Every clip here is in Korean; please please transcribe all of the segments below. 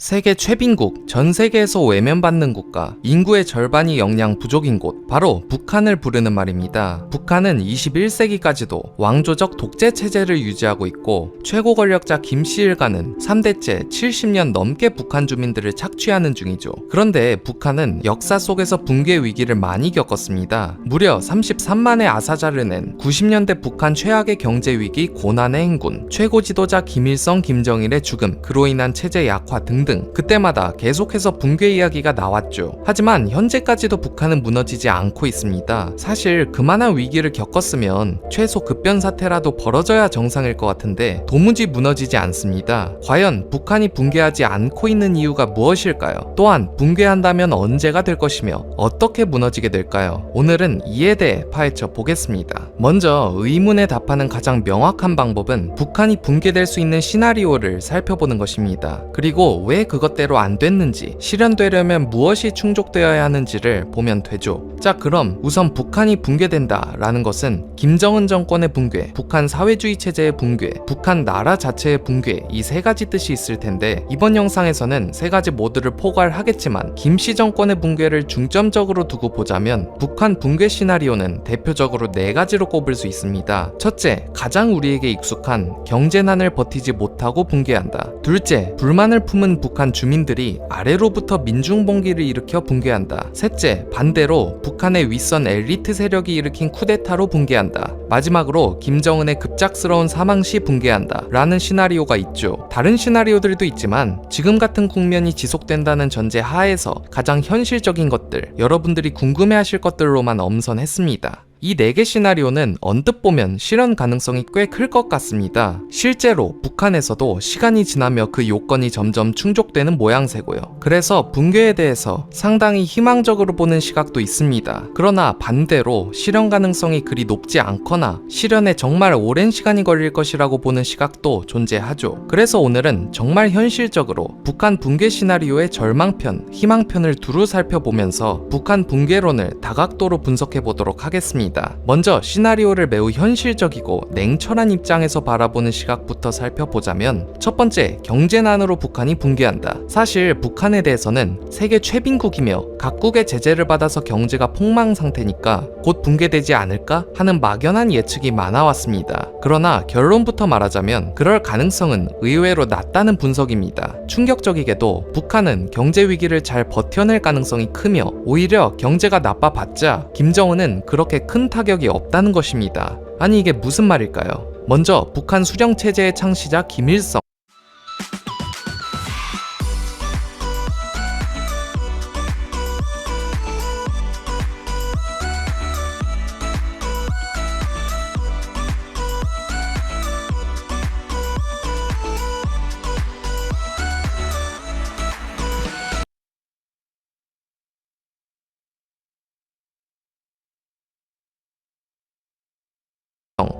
세계 최빈국, 전 세계에서 외면받는 국가, 인구의 절반이 영양 부족인 곳, 바로 북한을 부르는 말입니다. 북한은 21세기까지도 왕조적 독재 체제를 유지하고 있고, 최고 권력자 김씨 일가는 3대째 70년 넘게 북한 주민들을 착취하는 중이죠. 그런데 북한은 역사 속에서 붕괴 위기를 많이 겪었습니다. 무려 33만의 아사자를 낸 90년대 북한 최악의 경제 위기 고난의 행군, 최고 지도자 김일성, 김정일의 죽음, 그로 인한 체제 약화 등등 그때마다 계속해서 붕괴 이야기가 나왔죠. 하지만 현재까지도 북한은 무너지지 않고 있습니다. 사실 그만한 위기를 겪었으면 최소 급변 사태라도 벌어져야 정상일 것 같은데 도무지 무너지지 않습니다. 과연 북한이 붕괴하지 않고 있는 이유가 무엇일까요? 또한 붕괴한다면 언제가 될 것이며 어떻게 무너지게 될까요? 오늘은 이에 대해 파헤쳐 보겠습니다. 먼저 의문에 답하는 가장 명확한 방법은 북한이 붕괴될 수 있는 시나리오를 살펴보는 것입니다. 그리고 왜 그것대로 안 됐는지, 실현되려면 무엇이 충족되어야 하는지를 보면 되죠. 자, 그럼 우선 북한이 붕괴된다 라는 것은 김정은 정권의 붕괴, 북한 사회주의 체제의 붕괴, 북한 나라 자체의 붕괴 이 세 가지 뜻이 있을 텐데 이번 영상에서는 세 가지 모두를 포괄하겠지만 김씨 정권의 붕괴를 중점적으로 두고 보자면 북한 붕괴 시나리오는 대표적으로 네 가지로 꼽을 수 있습니다. 첫째, 가장 우리에게 익숙한 경제난을 버티지 못하고 붕괴한다. 둘째, 불만을 품은 북한 주민들이 아래로부터 민중봉기를 일으켜 붕괴한다. 셋째, 반대로 북한의 윗선 엘리트 세력이 일으킨 쿠데타로 붕괴한다. 마지막으로 김정은의 급작스러운 사망 시 붕괴한다. 라는 시나리오가 있죠. 다른 시나리오들도 있지만 지금 같은 국면이 지속된다는 전제 하에서 가장 현실적인 것들, 여러분들이 궁금해하실 것들로만 엄선했습니다. 이네개 시나리오는 언뜻 보면 실현 가능성이 꽤 클 것 같습니다. 실제로 북한에서도 시간이 지나며 그 요건이 점점 충족되는 모양새고요. 그래서 붕괴에 대해서 상당히 희망적으로 보는 시각도 있습니다. 그러나 반대로 실현 가능성이 그리 높지 않거나 실현에 정말 오랜 시간이 걸릴 것이라고 보는 시각도 존재하죠. 그래서 오늘은 정말 현실적으로 북한 붕괴 시나리오의 절망편, 희망편을 두루 살펴보면서 북한 붕괴론을 다각도로 분석해 보도록 하겠습니다. 먼저 시나리오를 매우 현실적이고 냉철한 입장에서 바라보는 시각부터 살펴보자면 첫 번째, 경제난으로 북한이 붕괴한다. 사실 북한에 대해서는 세계 최빈국이며 각국의 제재를 받아서 경제가 폭망 상태니까 곧 붕괴되지 않을까 하는 막연한 예측이 많아왔습니다. 그러나 결론부터 말하자면 그럴 가능성은 의외로 낮다는 분석입니다. 충격적이게도 북한은 경제 위기를 잘 버텨낼 가능성이 크며 오히려 경제가 나빠봤자 김정은은 그렇게 큰 타격이 없다는 것입니다. 아니 이게 무슨 말일까요? 먼저 북한 수령 체제의 창시자 김일성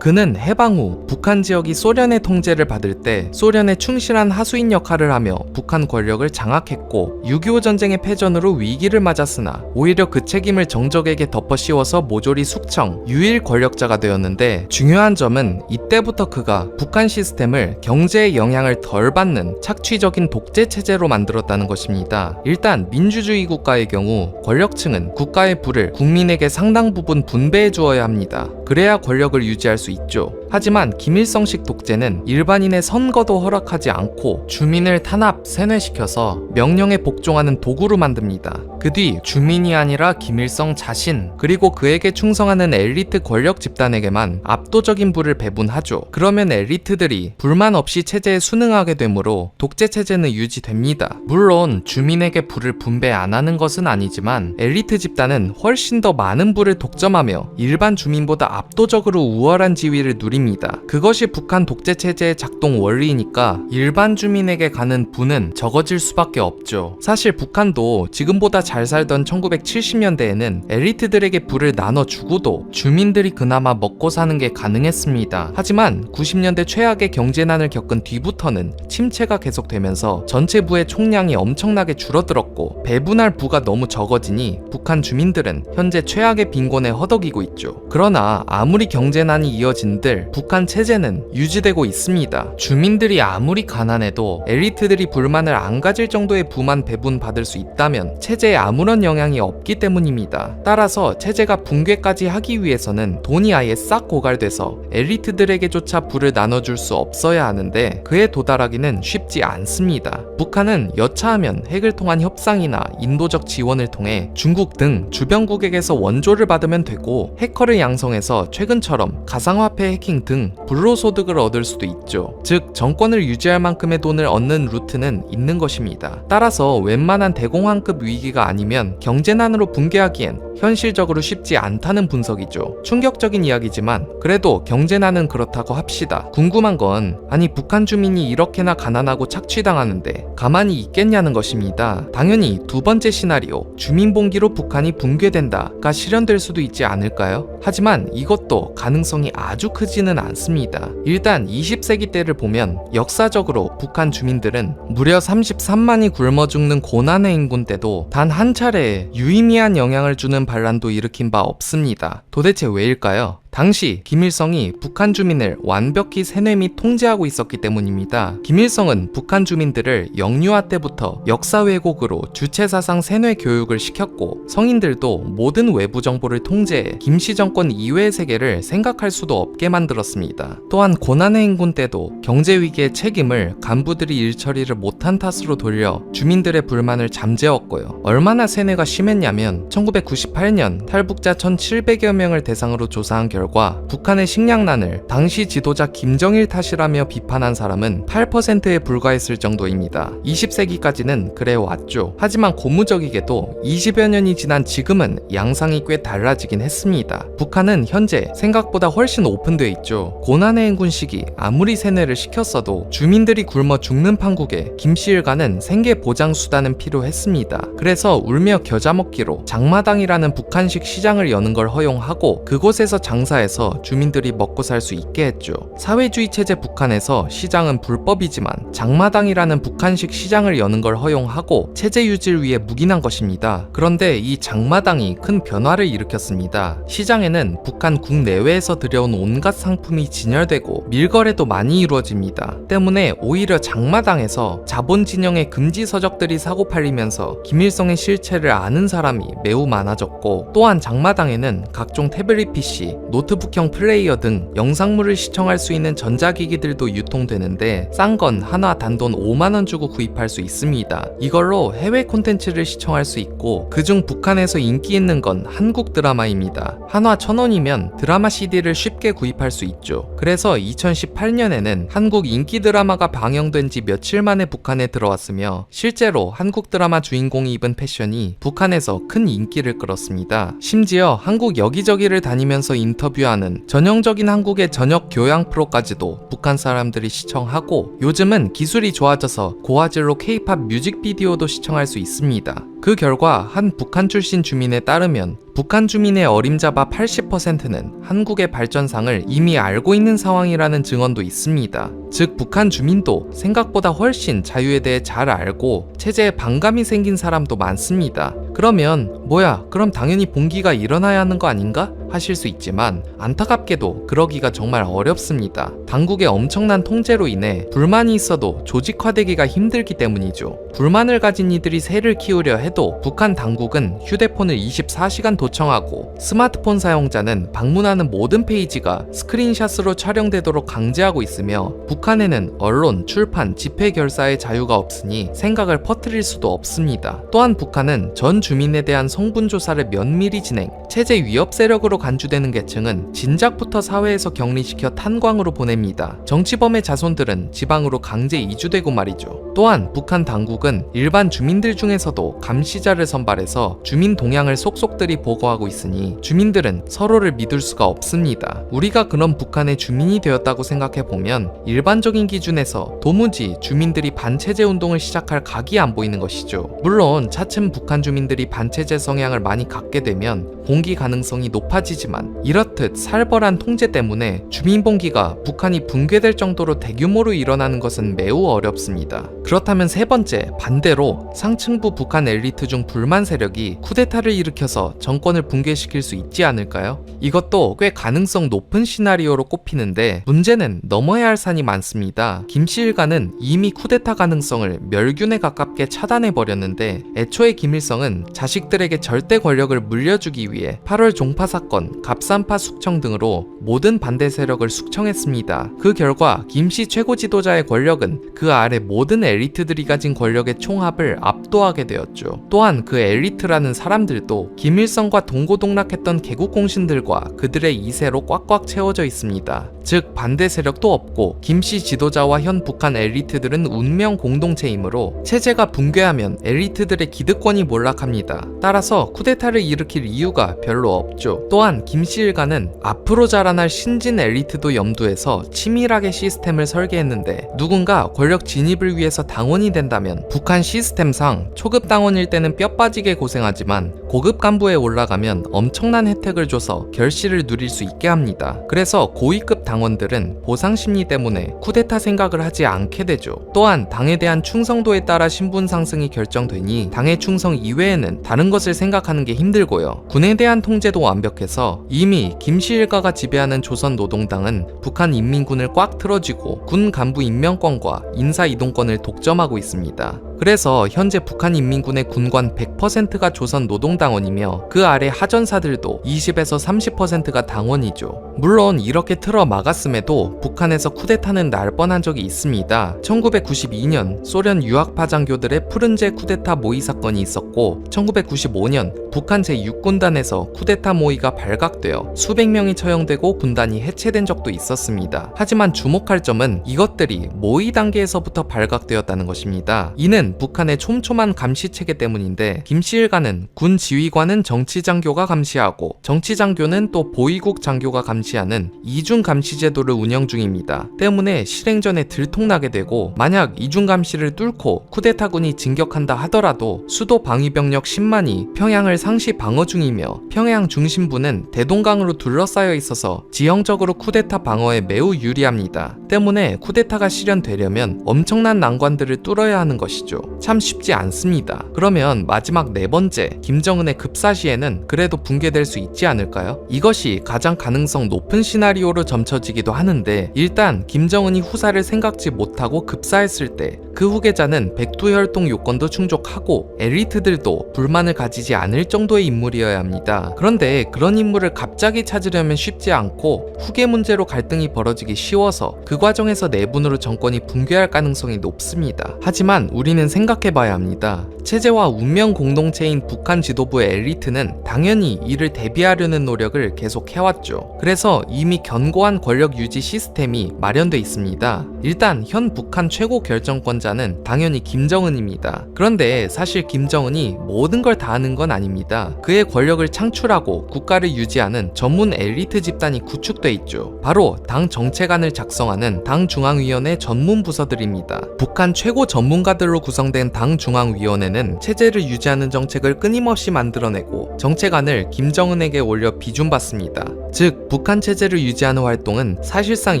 그는 해방 후 북한 지역이 소련의 통제를 받을 때 소련에 충실한 하수인 역할을 하며 북한 권력을 장악했고 6.25 전쟁의 패전으로 위기를 맞았으나 오히려 그 책임을 정적에게 덮어 씌워서 모조리 숙청, 유일 권력자가 되었는데 중요한 점은 이때부터 그가 북한 시스템을 경제의 영향을 덜 받는 착취적인 독재 체제로 만들었다는 것입니다. 일단 민주주의 국가의 경우 권력층은 국가의 부를 국민에게 상당 부분 분배해 주어야 합니다. 그래야 권력을 유지할 수 있죠. 하지만 김일성식 독재는 일반인의 선거도 허락하지 않고 주민을 탄압, 세뇌시켜서 명령에 복종하는 도구로 만듭니다. 그 뒤 주민이 아니라 김일성 자신 그리고 그에게 충성하는 엘리트 권력 집단에게만 압도적인 부를 배분하죠. 그러면 엘리트들이 불만 없이 체제에 순응하게 되므로 독재 체제는 유지됩니다. 물론 주민에게 부를 분배 안 하는 것은 아니지만 엘리트 집단은 훨씬 더 많은 부를 독점하며 일반 주민보다 압도적으로 우월한 지위를 누립니다. 그것이 북한 독재 체제의 작동 원리니까 일반 주민에게 가는 부는 적어질 수밖에 없죠. 사실 북한도 지금보다 잘 살던 1970년대에는 엘리트들에게 부를 나눠 주고도 주민들이 그나마 먹고 사는 게 가능했습니다. 하지만 90년대 최악의 경제난을 겪은 뒤부터는 침체가 계속되면서 전체 부의 총량이 엄청나게 줄어들었고 배분할 부가 너무 적어지니 북한 주민들은 현재 최악의 빈곤에 허덕이고 있죠. 그러나 아무리 경제난이 이어진들 북한 체제는 유지되고 있습니다. 주민들이 아무리 가난해도 엘리트들이 불만을 안 가질 정도의 부만 배분 받을 수 있다면 체제에 아무런 영향이 없기 때문입니다. 따라서 체제가 붕괴까지 하기 위해서는 돈이 아예 싹 고갈돼서 엘리트들에게조차 부를 나눠줄 수 없어야 하는데 그에 도달하기는 쉽지 않습니다. 북한은 여차하면 핵을 통한 협상이나 인도적 지원을 통해 중국 등 주변국에게서 원조를 받으면 되고 해커를 양성해서 최근처럼 가상화폐 해킹 등 불로소득을 얻을 수도 있죠. 즉 정권을 유지할 만큼의 돈을 얻는 루트는 있는 것입니다. 따라서 웬만한 대공황급 위기가 아니면 경제난으로 붕괴하기엔 현실적으로 쉽지 않다는 분석이죠. 충격적인 이야기지만 그래도 경제난은 그렇다고 합시다. 궁금한 건 아니 북한 주민이 이렇게나 가난하고 착취당하는데 가만히 있겠냐는 것입니다. 당연히 두 번째 시나리오 주민봉기로 북한이 붕괴된다가 실현될 수도 있지 않을까요? 하지만 이것도 가능성이 아주 크 지는 않습니다. 일단 20세기 때를 보면 역사적으로 북한 주민들은 무려 33만이 굶어 죽는 고난의 인군 때도 단 한 차례 유의미한 영향을 주는 반란도 일으킨 바 없습니다. 도대체 왜일까요? 당시 김일성이 북한 주민을 완벽히 세뇌 및 통제하고 있었기 때문입니다. 김일성은 북한 주민들을 영유아 때부터 역사 왜곡으로 주체 사상 세뇌 교육을 시켰고 성인들도 모든 외부 정보를 통제해 김씨 정권 이외의 세계를 생각할 수도 없게 만들었습니다. 또한 고난의 인군 때도 경제 위기의 책임을 간부들이 일처리를 못한 탓으로 돌려 주민들의 불만을 잠재웠고요. 얼마나 세뇌가 심했냐면 1998년 탈북자 1,700여 명을 대상으로 조사한 결과 결과 북한의 식량난을 당시 지도자 김정일 탓이라며 비판한 사람은 8%에 불과했을 정도입니다. 20세기까지는 그래 왔죠. 하지만 고무적이게도 20여 년이 지난 지금은 양상이 꽤 달라지긴 했습니다. 북한은 현재 생각보다 훨씬 오픈되어 있죠. 고난의 행군 시기 아무리 세뇌를 시켰어도 주민들이 굶어 죽는 판국에 김씨 일가는 생계 보장 수단은 필요했습니다. 그래서 울며 겨자 먹기로 장마당이라는 북한식 시장을 여는 걸 허용하고 그곳에서 장사 해서 주민들이 먹고 살 수 있게 했죠. 사회주의 체제 북한에서 시장은 불법이지만 장마당이라는 북한식 시장을 여는 걸 허용하고 체제 유지를 위해 묵인한 것입니다. 그런데 이 장마당이 큰 변화를 일으켰습니다. 시장에는 북한 국내외에서 들여온 온갖 상품이 진열되고 밀거래도 많이 이루어집니다. 때문에 오히려 장마당에서 자본 진영의 금지 서적들이 사고 팔리면서 김일성의 실체를 아는 사람이 매우 많아졌고 또한 장마당에는 각종 태블릿 PC, 노 트북형 플레이어 등 영상물을 시청할 수 있는 전자기기들도 유통되는데 싼 건 하나 단돈 5만원 주고 구입할 수 있습니다. 이걸로 해외 콘텐츠를 시청할 수 있고 그중 북한에서 인기 있는 건 한국 드라마입니다. 한화 1000원이면 드라마 CD를 쉽게 구입할 수 있죠. 그래서 2018년에는 한국 인기 드라마가 방영된 지 며칠 만에 북한에 들어왔으며 실제로 한국 드라마 주인공이 입은 패션이 북한에서 큰 인기를 끌었습니다. 심지어 한국 여기저기를 다니면서 인터뷰 하는 전형적인 한국의 저녁 교양 프로까지도 북한 사람들이 시청하고 요즘은 기술이 좋아져서 고화질로 케이팝 뮤직비디오도 시청할 수 있습니다. 그 결과 한 북한 출신 주민에 따르면 북한 주민의 어림잡아 80%는 한국의 발전상을 이미 알고 있는 상황이라는 증언도 있습니다. 즉, 북한 주민도 생각보다 훨씬 자유에 대해 잘 알고 체제에 반감이 생긴 사람도 많습니다. 그러면, 뭐야, 그럼 당연히 봉기가 일어나야 하는 거 아닌가? 하실 수 있지만, 안타깝게도 그러기가 정말 어렵습니다. 당국의 엄청난 통제로 인해 불만이 있어도 조직화되기가 힘들기 때문이죠. 불만을 가진 이들이 새를 키우려 해도 북한 당국은 휴대폰을 24시간 도청하고 스마트폰 사용자는 방문하는 모든 페이지가 스크린샷으로 촬영되도록 강제하고 있으며 북한에는 언론, 출판, 집회 결사의 자유가 없으니 생각을 퍼뜨릴 수도 없습니다. 또한 북한은 전 주민에 대한 성분 조사를 면밀히 진행, 체제 위협 세력으로 간주되는 계층은 진작부터 사회에서 격리시켜 탄광으로 보냅니다. 정치범의 자손들은 지방으로 강제 이주되고 말이죠. 또한 북한 당국은 일반 주민들 중에서도 감시자를 선발해서 주민 동향을 속속들이 보고 하고 있으니 주민들은 서로를 믿을 수가 없습니다. 우리가 그런 북한의 주민이 되었다고 생각해 보면 일반적인 기준에서 도무지 주민들이 반체제 운동을 시작할 각이 안 보이는 것이죠. 물론 차츰 북한 주민들이 반체제 성향을 많이 갖게 되면 봉기 가능성이 높아지지만 이렇듯 살벌한 통제 때문에 주민봉기가 북한이 붕괴될 정도로 대규모로 일어나는 것은 매우 어렵습니다. 그렇다면 세 번째, 반대로 상층부 북한 엘리트 중 불만 세력이 쿠데타를 일으켜서 정권 정권을 붕괴시킬 수 있지 않을까요? 이것도 꽤 가능성 높은 시나리오로 꼽히는데 문제는 넘어야 할 산이 많습니다. 김씨 일가는 이미 쿠데타 가능성을 멸균에 가깝게 차단해 버렸는데 애초에 김일성은 자식들에게 절대 권력을 물려주기 위해 8월 종파 사건, 갑산파 숙청 등으로 모든 반대 세력을 숙청했습니다. 그 결과 김씨 최고 지도자의 권력은 그 아래 모든 엘리트들이 가진 권력의 총합을 압도하게 되었죠. 또한 그 엘리트라는 사람들도 김일성과 동고동락했던 개국 공신들과 그들의 이세로 꽉꽉 채워져 있습니다. 즉 반대 세력도 없고 김씨 지도자와 현 북한 엘리트들은 운명 공동체이므로 체제가 붕괴하면 엘리트들의 기득권이 몰락합니다. 따라서 쿠데타를 일으킬 이유가 별로 없죠. 또한 김씨 일가는 앞으로 자라날 신진 엘리트도 염두에서 치밀하게 시스템을 설계했는데 누군가 권력 진입을 위해서 당원이 된다면 북한 시스템상 초급 당원일 때는 뼈 빠지게 고생하지만 고급 간부에 올라가면 엄청난 혜택을 줘서 결실을 누릴 수 있게 합니다. 그래서 고위급 당원들은 보상 심리 때문에 쿠데타 생각을 하지 않게 되죠. 또한 당에 대한 충성도에 따라 신분 상승이 결정되니 당의 충성 이외에는 다른 것을 생각하는 게 힘들고요. 군에 대한 통제도 완벽해서 이미 김씨 일가가 지배하는 조선 노동당은 북한 인민군을 꽉 틀어쥐고 군 간부 임명권과 인사 이동권을 독점하고 있습니다. 그래서 현재 북한 인민군의 군관 100%가 조선 노동당원이며 그 아래 하전사들도 20에서 30%가 당원이죠. 물론 이렇게 틀어 막 았음에도 북한에서 쿠데타는 날 뻔한 적이 있습니다. 1992년 소련 유학파 장교들의 푸른제 쿠데타 모의 사건이 있었고 1995년 북한 제6군단에서 쿠데타 모의가 발각되어 수백 명이 처형되고 군단이 해체된 적도 있었습니다. 하지만 주목할 점은 이것들이 모의 단계에서부터 발각되었다는 것입니다. 이는 북한의 촘촘한 감시 체계 때문인데 김씨 일가는 군 지휘관은 정치 장교가 감시하고 정치 장교는 또 보위국 장교가 감시하는 이중 감시 제도를 운영 중입니다. 때문에 실행 전에 들통나게 되고 만약 이중 감시를 뚫고 쿠데타군이 진격한다 하더라도 수도 방위 병력 10만이 평양을 상시 방어 중이며 평양 중심부는 대동강으로 둘러싸여 있어서 지형적으로 쿠데타 방어에 매우 유리합니다. 때문에 쿠데타가 실현되려면 엄청난 난관들을 뚫어야 하는 것이죠. 참 쉽지 않습니다. 그러면 마지막 네 번째 김정은의 급사 시에는 그래도 붕괴될 수 있지 않을까요? 이것이 가장 가능성 높은 시나리오로 점쳐지 기도 하는데 일단 김정은이 후사를 생각지 못하고 급사했을 때 그 후계자는 백두혈통 요건도 충족하고 엘리트들도 불만을 가지지 않을 정도의 인물이어야 합니다. 그런데 그런 인물을 갑자기 찾으려면 쉽지 않고 후계 문제로 갈등이 벌어지기 쉬워서 그 과정에서 내분으로 정권이 붕괴할 가능성이 높습니다. 하지만 우리는 생각해봐야 합니다. 체제와 운명 공동체인 북한 지도부의 엘리트는 당연히 이를 대비하려는 노력을 계속 해왔죠. 그래서 이미 견고한 권력 유지 시스템이 마련돼 있습니다. 일단 현 북한 최고 결정권자는 당연히 김정은입니다. 그런데 사실 김정은이 모든 걸 다 하는 건 아닙니다. 그의 권력을 창출하고 국가를 유지하는 전문 엘리트 집단이 구축돼 있죠. 바로 당 정책안을 작성하는 당 중앙위원회 전문 부서들입니다. 북한 최고 전문가들로 구성된 당 중앙위원회는 체제를 유지하는 정책을 끊임없이 만들어내고 정책안을 김정은에게 올려 비준받습니다. 즉 북한 체제를 유지하는 활동 은 사실상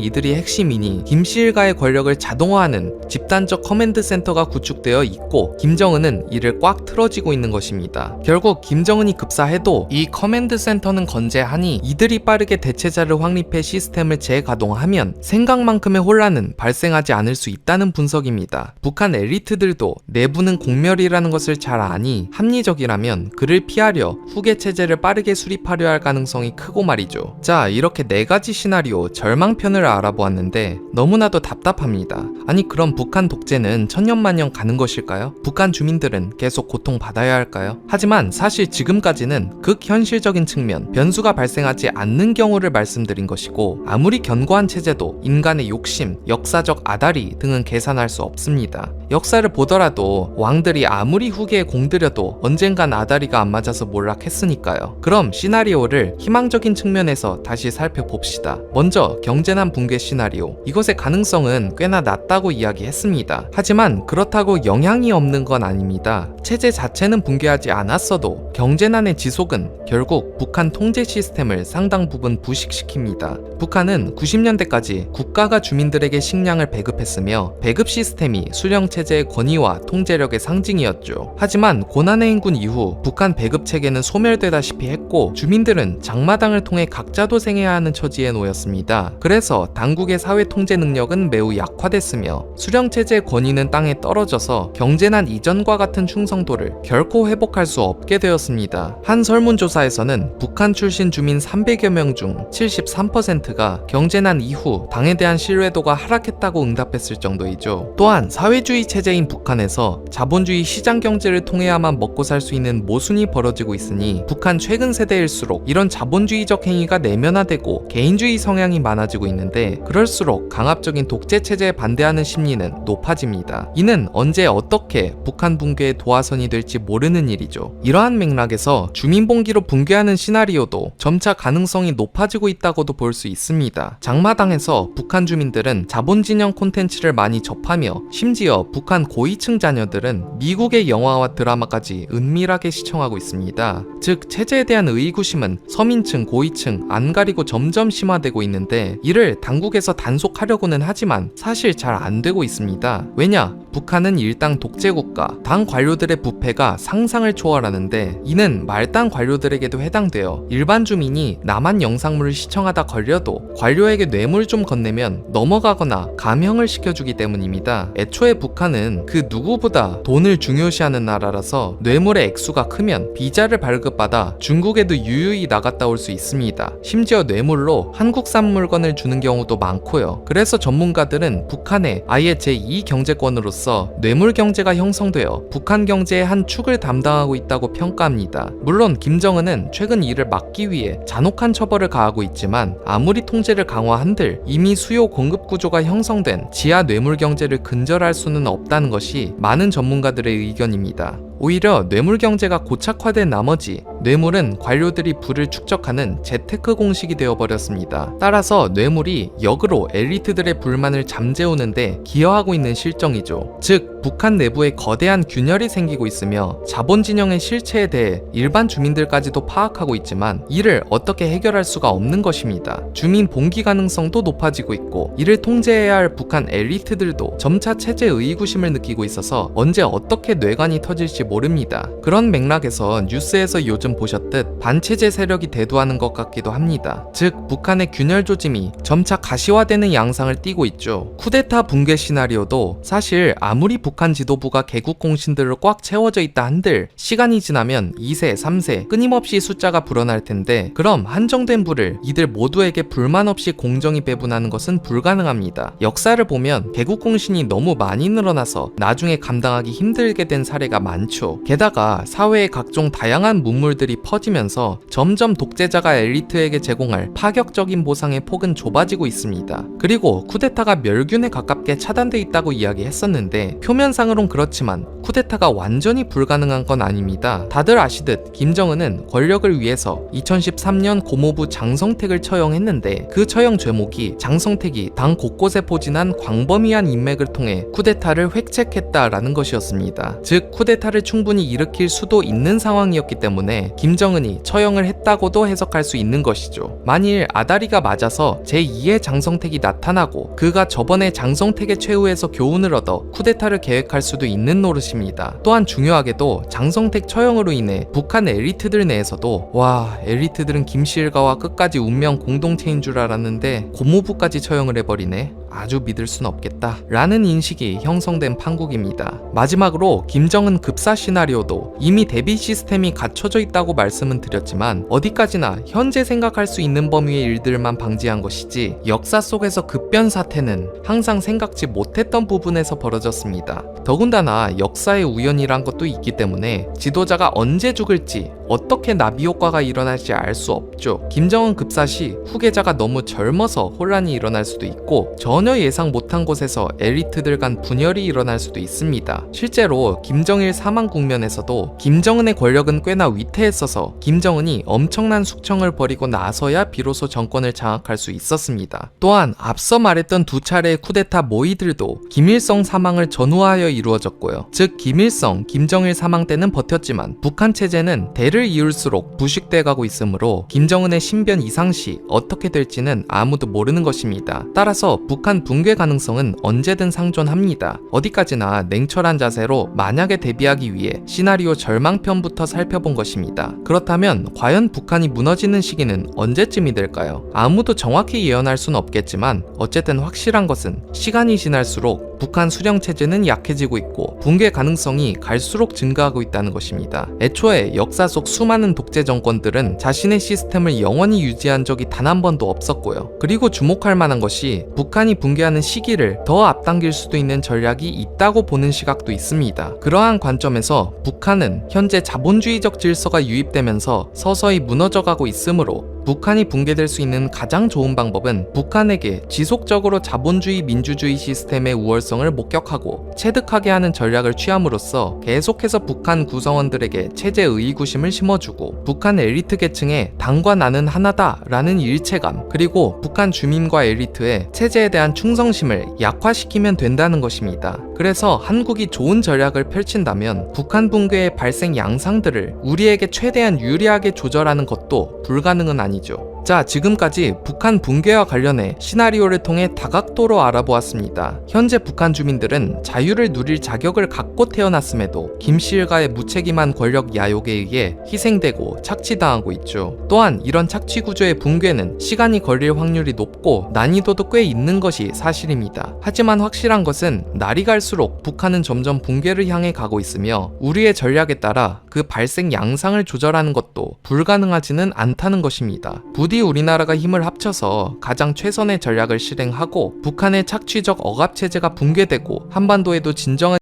이들이 핵심이니 김씨 일가의 권력을 자동화하는 집단적 커맨드 센터가 구축되어 있고 김정은은 이를 꽉 틀어지고 있는 것입니다. 결국 김정은이 급사해도 이 커맨드 센터는 건재하니 이들이 빠르게 대체자를 확립해 시스템을 재가동하면 생각만큼의 혼란은 발생하지 않을 수 있다는 분석입니다. 북한 엘리트들도 내부는 공멸이라는 것을 잘 아니 합리적이라면 그를 피하려 후계 체제를 빠르게 수립하려 할 가능성이 크고 말이죠. 자, 이렇게 네 가지 시나리오 절망편을 알아보았는데 너무나도 답답합니다. 아니 그럼 북한 독재는 천년만년 가는 것일까요? 북한 주민들은 계속 고통받아야 할까요? 하지만 사실 지금까지는 극현실적인 측면, 변수가 발생하지 않는 경우를 말씀드린 것이고 아무리 견고한 체제도 인간의 욕심, 역사적 아다리 등은 계산할 수 없습니다. 역사를 보더라도 왕들이 아무리 후계에 공들여도 언젠간 아다리가 안 맞아서 몰락했으니까요. 그럼 시나리오를 희망적인 측면에서 다시 살펴봅시다. 먼저 경제난 붕괴 시나리오. 이것의 가능성은 꽤나 낮다고 이야기했습니다. 하지만 그렇다고 영향이 없는 건 아닙니다. 체제 자체는 붕괴하지 않았어도 경제난의 지속은 결국 북한 통제 시스템을 상당 부분 부식시킵니다. 북한은 90년대까지 국가가 주민들에게 식량을 배급했으며 배급 시스템이 수령 체제 의 권위와 통제력의 상징이었죠. 하지만 고난의 인군 이후 북한 배급 체계는 소멸되다시피 했고 있고 주민들은 장마당을 통해 각자 도생해야 하는 처지에 놓였습니다. 그래서 당국의 사회 통제 능력은 매우 약화됐으며 수령 체제의 권위는 땅에 떨어져서 경제난 이전과 같은 충성도를 결코 회복할 수 없게 되었습니다. 한 설문조사에서는 북한 출신 주민 300여 명 중 73%가 경제난 이후 당에 대한 신뢰도가 하락했다고 응답했을 정도이죠. 또한 사회주의 체제인 북한에서 자본주의 시장 경제를 통해야만 먹고 살 수 있는 모순이 벌어지고 있으니 북한 최근 세 대일수록 이런 자본주의적 행위가 내면화되고 개인주의 성향이 많아지고 있는데 그럴수록 강압적인 독재 체제에 반대하는 심리는 높아집니다. 이는 언제 어떻게 북한 붕괴의 도화선이 될지 모르는 일이죠. 이러한 맥락에서 주민봉기로 붕괴하는 시나리오도 점차 가능성이 높아지고 있다고도 볼 수 있습니다. 장마당에서 북한 주민들은 자본진영 콘텐츠를 많이 접하며 심지어 북한 고위층 자녀들은 미국의 영화와 드라마까지 은밀하게 시청하고 있습니다. 즉 체제에 대한 의구심은 서민층, 고위층 안 가리고 점점 심화되고 있는데 이를 당국에서 단속하려고는 하지만 사실 잘 안 되고 있습니다. 왜냐? 북한은 일당 독재국가, 당 관료들의 부패가 상상을 초월하는데 이는 말단 관료들에게도 해당되어 일반 주민이 남한 영상물을 시청하다 걸려도 관료에게 뇌물 좀 건네면 넘어가거나 감형을 시켜주기 때문입니다. 애초에 북한은 그 누구보다 돈을 중요시하는 나라라서 뇌물의 액수가 크면 비자를 발급받아 중국 에도 유유히 나갔다 올 수 있습니다. 심지어 뇌물로 한국산 물건을 주는 경우도 많고요. 그래서 전문가들은 북한에 아예 제2 경제권으로서 뇌물 경제가 형성되어 북한 경제의 한 축을 담당하고 있다고 평가합니다. 물론 김정은은 최근 이를 막기 위해 잔혹한 처벌을 가하고 있지만 아무리 통제를 강화한들 이미 수요 공급 구조가 형성된 지하 뇌물 경제를 근절할 수는 없다는 것이 많은 전문가들의 의견입니다. 오히려 뇌물 경제가 고착화된 나머지 뇌물은 관료들이 부를 축적하는 재테크 공식이 되어버렸습니다. 따라서 뇌물이 역으로 엘리트들의 불만을 잠재우는데 기여하고 있는 실정이죠. 즉, 북한 내부에 거대한 균열이 생기고 있으며 자본 진영의 실체에 대해 일반 주민들까지도 파악하고 있지만 이를 어떻게 해결할 수가 없는 것입니다. 주민 봉기 가능성도 높아지고 있고 이를 통제해야 할 북한 엘리트들도 점차 체제 의구심을 느끼고 있어서 언제 어떻게 뇌관이 터질지 모릅니다. 그런 맥락에서 뉴스에서 요즘 보셨듯 반체제 세력이 대두하는 것 같기도 합니다. 즉 북한의 균열 조짐이 점차 가시화되는 양상을 띠고 있죠. 쿠데타 붕괴 시나리오도 사실 아무리 북한 지도부가 개국 공신들로 꽉 채워져 있다 한들 시간이 지나면 2세, 3세 끊임없이 숫자가 불어날 텐데 그럼 한정된 부를 이들 모두에게 불만 없이 공정히 배분하는 것은 불가능합니다. 역사를 보면 개국 공신이 너무 많이 늘어나서 나중에 감당하기 힘들게 된 사례가 많죠. 게다가 사회의 각종 다양한 문물들이 퍼지면서 점점 독재자가 엘리트에게 제공할 파격적인 보상의 폭은 좁아지고 있습니다. 그리고 쿠데타가 멸균에 가깝게 차단돼 있다고 이야기했었는데 표면 상으론 그렇지만 쿠데타가 완전히 불가능한 건 아닙니다. 다들 아시듯 김정은은 권력을 위해서 2013년 고모부 장성택을 처형했는데 그 처형 죄목이 장성택이 당 곳곳에 포진한 광범위한 인맥을 통해 쿠데타를 획책했다라는 것이었습니다. 즉 쿠데타를 충분히 일으킬 수도 있는 상황이었기 때문에 김정은이 처형을 했다고도 해석할 수 있는 것이죠. 만일 아다리가 맞아서 제2의 장성택이 나타나고 그가 저번에 장성택의 최후에서 교훈을 얻어 쿠데타를 계획할 수도 있는 노릇입니다. 또한 중요하게도 장성택 처형으로 인해 북한 엘리트들 내에서도 와 엘리트들은 김시일가와 끝까지 운명 공동체인 줄 알았는데 고모부까지 처형을 해버리네. 아주 믿을 순 없겠다. 라는 인식이 형성된 판국입니다. 마지막으로 김정은 급사 시나리오도 이미 대비 시스템이 갖춰져 있다고 말씀은 드렸지만 어디까지나 현재 생각할 수 있는 범위의 일들만 방지한 것이지 역사 속에서 급변 사태는 항상 생각지 못했던 부분에서 벌어졌습니다. 더군다나 역사의 우연이란 것도 있기 때문에 지도자가 언제 죽을지 어떻게 나비 효과가 일어날지 알 수 없죠. 김정은 급사 시 후계자가 너무 젊어서 혼란이 일어날 수도 있고 전혀 예상 못한 곳에서 엘리트들 간 분열이 일어날 수도 있습니다. 실제로 김정일 사망 국면에서도 김정은의 권력은 꽤나 위태했어서 김정은이 엄청난 숙청을 벌이고 나서야 비로소 정권을 장악할 수 있었습니다. 또한 앞서 말했던 두 차례의 쿠데타 모의들도 김일성 사망을 전후하여 이루어졌고요. 즉 김일성, 김정일 사망 때는 버텼지만 북한 체제는 대를 대를 이을수록 부식돼 가고 있으므로 김정은의 신변 이상 시 어떻게 될지는 아무도 모르는 것입니다. 따라서 북한 붕괴 가능성은 언제든 상존합니다. 어디까지나 냉철한 자세로 만약에 대비하기 위해 시나리오 절망편부터 살펴본 것입니다. 그렇다면 과연 북한이 무너지는 시기는 언제쯤이 될까요? 아무도 정확히 예언할 수는 없겠지만 어쨌든 확실한 것은 시간이 지날수록 북한 수령 체제는 약해지고 있고 붕괴 가능성이 갈수록 증가하고 있다는 것입니다. 애초에 역사 속 수많은 독재 정권들은 자신의 시스템을 영원히 유지한 적이 단 한 번도 없었고요. 그리고 주목할 만한 것이 북한이 붕괴하는 시기를 더 앞당길 수도 있는 전략이 있다고 보는 시각도 있습니다. 그러한 관점에서 북한은 현재 자본주의적 질서가 유입되면서 서서히 무너져가고 있으므로 북한이 붕괴될 수 있는 가장 좋은 방법은 북한에게 지속적으로 자본주의 민주주의 시스템의 우월성을 목격하고 체득하게 하는 전략을 취함으로써 계속해서 북한 구성원들에게 체제 의구심을 심어주고 북한 엘리트 계층의 당과 나는 하나다라는 일체감 그리고 북한 주민과 엘리트의 체제에 대한 충성심을 약화시키면 된다는 것입니다. 그래서 한국이 좋은 전략을 펼친다면 북한 붕괴의 발생 양상들을 우리에게 최대한 유리하게 조절하는 것도 불가능은 아니 죠. 자, 지금까지 북한 붕괴와 관련해 시나리오를 통해 다각도로 알아보았습니다. 현재 북한 주민들은 자유를 누릴 자격을 갖고 태어났음에도 김씨 일가의 무책임한 권력 야욕에 의해 희생되고 착취당하고 있죠. 또한 이런 착취 구조의 붕괴는 시간이 걸릴 확률이 높고 난이도도 꽤 있는 것이 사실입니다. 하지만 확실한 것은 날이 갈수록 북한은 점점 붕괴를 향해 가고 있으며 우리의 전략에 따라 그 발생 양상을 조절하는 것도 불가능하지는 않다는 것입니다. 부디 우리나라가 힘을 합쳐서 가장 최선의 전략을 실행하고 북한의 착취적 억압 체제가 붕괴되고 한반도에도 진정한